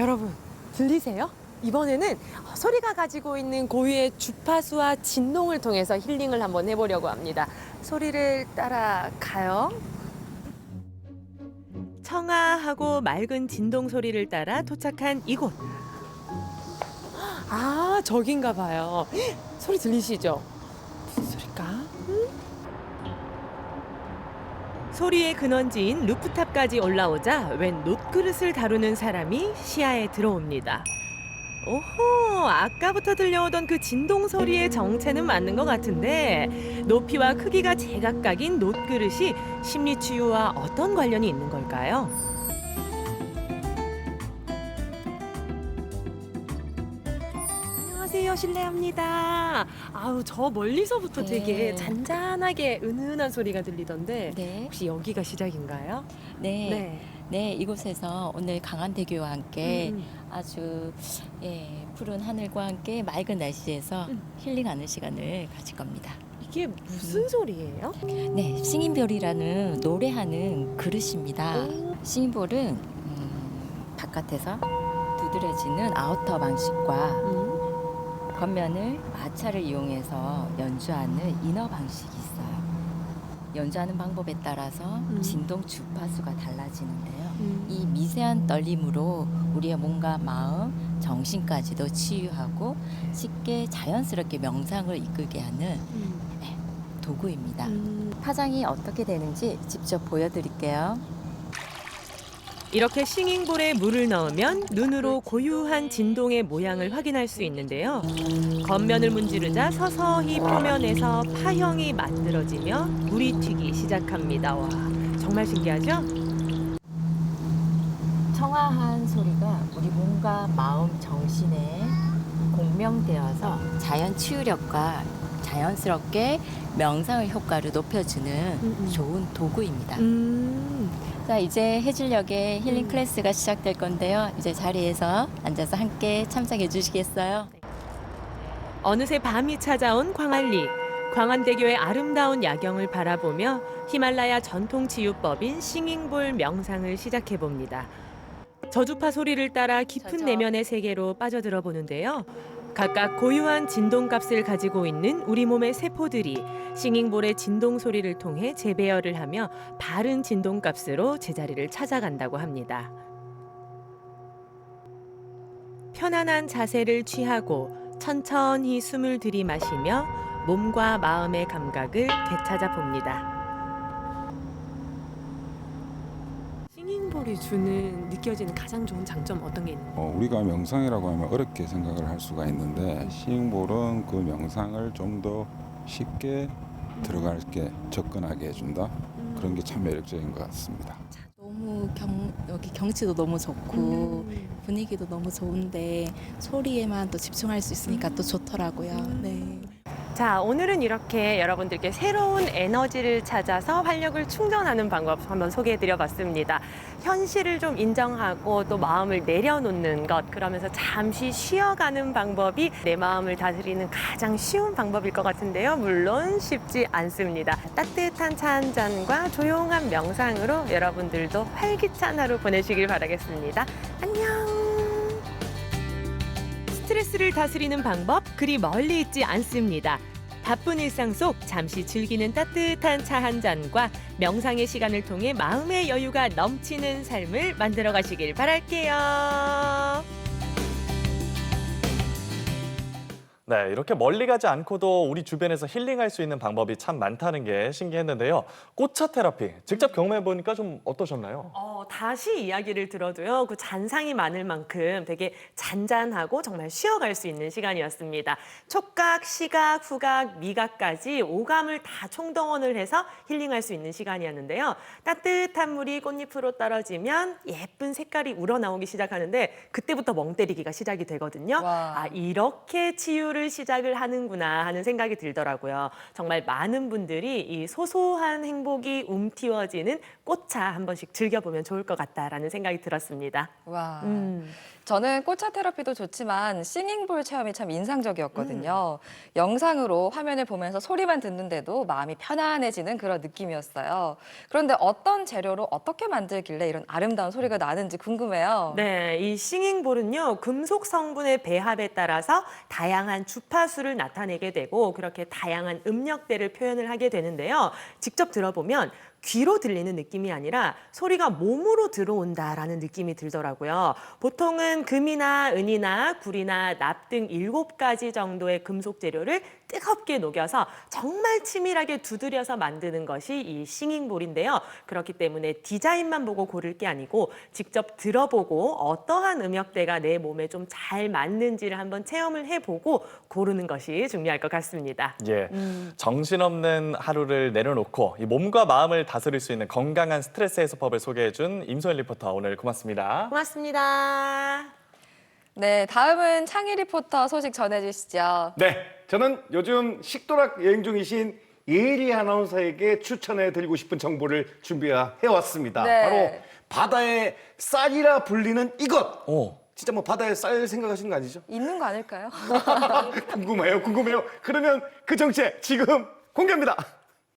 여러분 들리세요? 이번에는 소리가 가지고 있는 고유의 주파수와 진동을 통해서 힐링을 한번 해보려고 합니다. 소리를 따라 가요. 청아하고 맑은 진동 소리를 따라 도착한 이곳. 아, 저긴가 봐요. 소리 들리시죠? 무슨 소릴까? 음? 소리의 근원지인 루프탑까지 올라오자 웬 놋그릇을 다루는 사람이 시야에 들어옵니다. 오호, 아까부터 들려오던 그 진동 소리의 정체는 맞는 것 같은데 높이와 크기가 제각각인 놋그릇이 심리치유와 어떤 관련이 있는 걸까요? 안녕하세요, 실례합니다. 아우, 저 멀리서부터 네. 되게 잔잔하게 은은한 소리가 들리던데 네, 혹시 여기가 시작인가요? 네, 네, 이곳에서 오늘 강한대교와 함께 음, 아주 예, 푸른 하늘과 함께 맑은 날씨에서 음. 힐링하는 시간을 가질 겁니다. 이게 무슨 소리예요? 네, 싱인별이라는 노래하는 그릇입니다. 싱인볼은 음, 바깥에서 두드려지는 아우터 방식과 음. 겉면을 마찰을 이용해서 연주하는 이너 방식이 있어요. 연주하는 방법에 따라서 음. 진동 주파수가 달라지는데요. 음. 이 미세한 떨림으로 우리의 몸과 마음, 정신까지도 치유하고 쉽게 자연스럽게 명상을 이끌게 하는 음. 도구입니다. 음. 파장이 어떻게 되는지 직접 보여드릴게요. 이렇게 싱잉볼에 물을 넣으면 눈으로 고유한 진동의 모양을 확인할 수 있는데요. 겉면을 문지르자 서서히 표면에서 파형이 만들어지며 물이 튀기 시작합니다. 와, 정말 신기하죠? 청아한 소리가 우리 몸과 마음, 정신에 공명되어서 자연 치유력과 자연스럽게 명상의 효과를 높여주는 음, 음. 좋은 도구입니다. 음. 자, 이제 해질녘의 힐링 음. 클래스가 시작될 건데요. 이제 자리에서 앉아서 함께 참석해 주시겠어요? 어느새 밤이 찾아온 광안리. 광안대교의 아름다운 야경을 바라보며 히말라야 전통 치유법인 싱잉볼 명상을 시작해 봅니다. 저주파 소리를 따라 깊은 저저. 내면의 세계로 빠져들어 보는데요. 각각 고유한 진동값을 가지고 있는 우리 몸의 세포들이 싱잉볼의 진동 소리를 통해 재배열을 하며 바른 진동값으로 제자리를 찾아간다고 합니다. 편안한 자세를 취하고 천천히 숨을 들이마시며 몸과 마음의 감각을 되찾아 봅니다. 싱잉볼이 주는 느껴지는 가장 좋은 장점 어떤 게 있나요? 어, 우리가 명상이라고 하면 어렵게 생각을 할 수가 있는데 시잉볼은 그 명상을 좀 더 쉽게 들어갈게 접근하게 해준다 그런 게 참 매력적인 것 같습니다. 너무 경, 여기 경치도 너무 좋고 분위기도 너무 좋은데 소리에만 또 집중할 수 있으니까 또 좋더라고요. 네. 자, 오늘은 이렇게 여러분들께 새로운 에너지를 찾아서 활력을 충전하는 방법 한번 소개해 드려 봤습니다. 현실을 좀 인정하고 또 마음을 내려놓는 것, 그러면서 잠시 쉬어가는 방법이 내 마음을 다스리는 가장 쉬운 방법일 것 같은데요. 물론 쉽지 않습니다. 따뜻한 차 한 잔과 조용한 명상으로 여러분들도 활기찬 하루 보내시길 바라겠습니다. 안녕! 스트레스를 다스리는 방법 그리 멀리 있지 않습니다. 바쁜 일상 속 잠시 즐기는 따뜻한 차 한 잔과 명상의 시간을 통해 마음의 여유가 넘치는 삶을 만들어 가시길 바랄게요. 네, 이렇게 멀리 가지 않고도 우리 주변에서 힐링할 수 있는 방법이 참 많다는 게 신기했는데요. 꽃차 테라피 직접 경험해 보니까 좀 어떠셨나요? 어, 다시 이야기를 들어도요, 그 잔상이 많을 만큼 되게 잔잔하고 정말 쉬어갈 수 있는 시간이었습니다. 촉각, 시각, 후각, 미각까지 오감을 다 총동원을 해서 힐링할 수 있는 시간이었는데요. 따뜻한 물이 꽃잎으로 떨어지면 예쁜 색깔이 우러나오기 시작하는데 그때부터 멍 때리기가 시작이 되거든요. 와. 아, 이렇게 치유 를 시작을 하는구나 하는 생각이 들더라고요. 정말 많은 분들이 이 소소한 행복이 움티워지는 꽃차 한 번씩 즐겨보면 좋을 것 같다라는 생각이 들었습니다. 와. 음. 저는 꽃차 테라피도 좋지만 싱잉볼 체험이 참 인상적이었거든요. 영상으로 화면을 보면서 소리만 듣는데도 마음이 편안해지는 그런 느낌이었어요. 그런데 어떤 재료로 어떻게 만들길래 이런 아름다운 소리가 나는지 궁금해요. 네, 이 싱잉볼은요, 금속 성분의 배합에 따라서 다양한 주파수를 나타내게 되고, 그렇게 다양한 음역대를 표현을 하게 되는데요. 직접 들어보면 귀로 들리는 느낌이 아니라 소리가 몸으로 들어온다라는 느낌이 들더라고요. 보통은 금이나 은이나 구리나 납 등 일곱 가지 정도의 금속 재료를 뜨겁게 녹여서 정말 치밀하게 두드려서 만드는 것이 이 싱잉볼인데요. 그렇기 때문에 디자인만 보고 고를 게 아니고 직접 들어보고 어떠한 음역대가 내 몸에 좀 잘 맞는지를 한번 체험을 해보고 고르는 것이 중요할 것 같습니다. 예, 정신없는 하루를 내려놓고 이 몸과 마음을 다스릴 수 있는 건강한 스트레스 해소법을 소개해준 임소연 리포터 오늘 고맙습니다. 고맙습니다. 네, 다음은 창희 리포터 소식 전해주시죠. 네, 저는 요즘 식도락 여행 중이신 예리 아나운서에게 추천해 드리고 싶은 정보를 준비해 왔습니다. 네. 바로 바다의 쌀이라 불리는 이것. 오. 진짜 뭐 바다에 쌀 생각하시는 거 아니죠? 있는 거 아닐까요? 궁금해요, 궁금해요. 그러면 그 정체 지금 공개합니다.